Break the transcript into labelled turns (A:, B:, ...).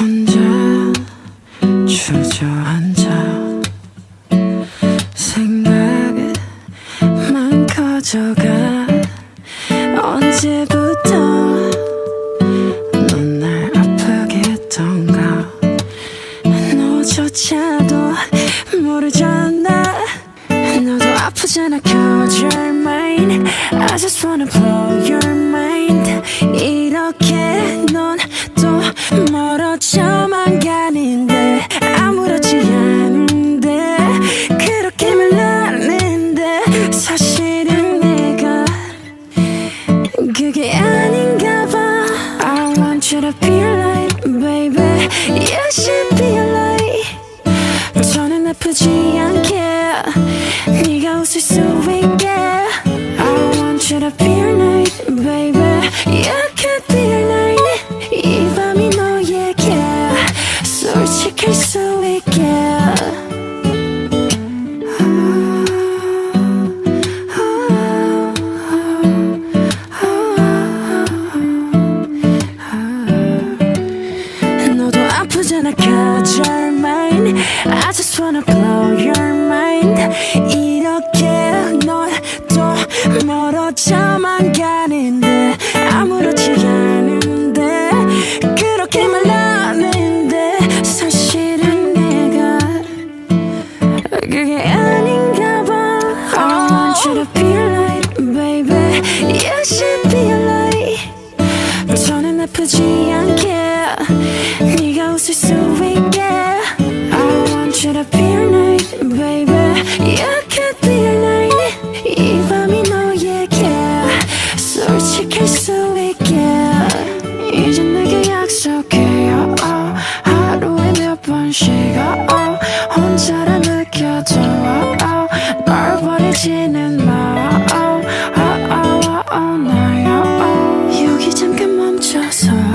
A: 혼자 주저앉아 생각만 커져가 언제부터 넌 날 아프게 했던가? 너조차도 모르잖아. 너도 아프잖아. Cause you're mine I just wanna blow your mind 가는데 아무렇지 않은데 그렇게 말하는데 사실은 내가 그게 아닌가 봐. I want you to be like baby You should be like. 저는 아프지 않게 네가 웃을 수 있게 아프잖아 cause you're mine I just wanna blow your mind 이렇게 넌또 멀어져만 가는데 아무렇지 않은데 그렇게 말하는데 사실은 내가 그게 아닌가 봐 I want you to be like baby You should be like 저는 아프지 않게 넌 식어 oh, 혼자라 느껴져. oh, oh, 널 버리지는 마. oh, oh, oh, oh, oh, 날 oh, oh. 여기 잠깐 멈춰서.